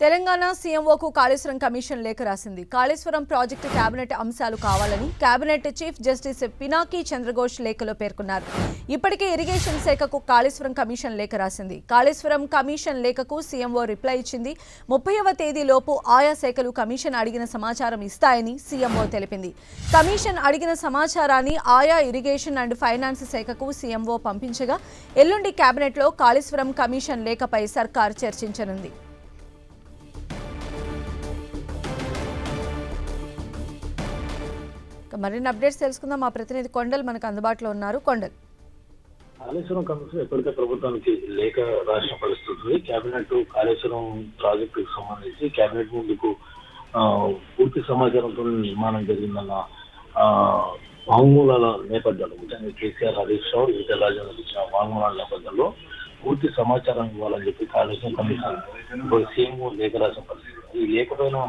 Telangana సీఎంఓకు Kaleshwaram commission లేఖ రాసింది. Kaleshwaram project cabinet అంశాలు కావాలని cabinet chief justice Pinaki Chandra Ghose లేఖలో పేర్కొన్నారు. ఇప్పటికే ఇరిగేషన్ శాఖకు కాళేశ్వరం కమిషన్ లేఖ రాసింది. కాళేశ్వరం కమిషన్ లేఖకు సీఎంఓ రిప్లై ఇచ్చింది. ముప్పైవ తేదీలోపు ఆయా శాఖలు కమిషన్ అడిగిన సమాచారం ఇస్తాయని సీఎంఓ తెలిపింది. కమిషన్ అడిగిన సమాచారాన్ని ఆయా ఇరిగేషన్ అండ్ ఫైనాన్స్ శాఖకు సీఎంఓ పంపించగా ఎల్లుండి కేబినెట్లో కాళేశ్వరం కమిషన్ లేఖపై సర్కార్ చర్చించనుంది. మరిన్ని అప్డేట్స్ తెలుసుకుందాం. మా ప్రతినిధి కొండల్ మనకు అందుబాటులో ఉన్నారు. కొండల్. కాళేశ్వరం కమిషన్ ఎప్పటికే ప్రభుత్వానికి లేఖ రాసిన పరిస్థితుంది కేబినెట్ కాళేశ్వరం ప్రాజెక్టుకు సంబంధించి కేబినెట్ ముందుకు పూర్తి సమాచారంతో నిర్మాణం జరిగిందన్న వాంగ్మూలాల నేపథ్యంలో ముఖ్యంగా కేసీఆర్ హరీష్ రావు ఈటల రాజేంద్ర ఇచ్చిన వాంగ్మూలాల నేపథ్యంలో పూర్తి సమాచారం ఇవ్వాలని చెప్పి కాళేశ్వరం కమిషన్ ఇప్పుడు లేఖ రాసిన పరిస్థితి. ఈ లేఖ పైన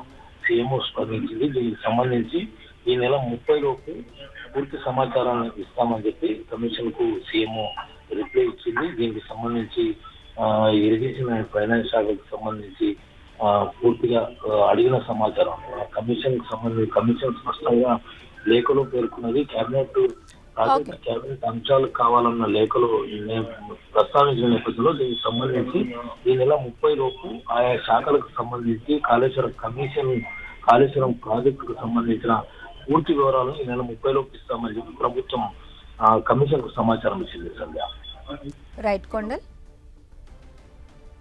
సీఎం స్పందించింది. దీనికి సంబంధించి ఈ నెల ముప్పై లోపు పూర్తి సమాచారాన్ని ఇస్తామని చెప్పి కమిషన్కు సీఎంఓ రిప్లై ఇచ్చింది. దీనికి సంబంధించి ఇరిగేషన్ అండ్ ఫైనాన్స్ శాఖకు సంబంధించి పూర్తిగా అడిగిన సమాచారం. కమిషన్ సంబంధించి కమిషన్ స్పష్టంగా లేఖలో పేర్కొన్నది. కేబినెట్. కేబినెట్ అంశాలు కావాలన్న లేఖలో ప్రస్తావించిన నేపథ్యంలో దీనికి సంబంధించి ఈ నెల ముప్పై లోపు ఆయా శాఖలకు సంబంధించి కాళేశ్వరం కమిషన్ కాళేశ్వరం ప్రాజెక్టుకు సంబంధించిన పూర్తి వివరాలను ఈ నెల ముప్పై లోపు ఇస్తామని చెప్పి ప్రభుత్వం ఆ, కమిషన్కు సమాచారం ఇచ్చింది సంధ్య. రైట్ కొండల్.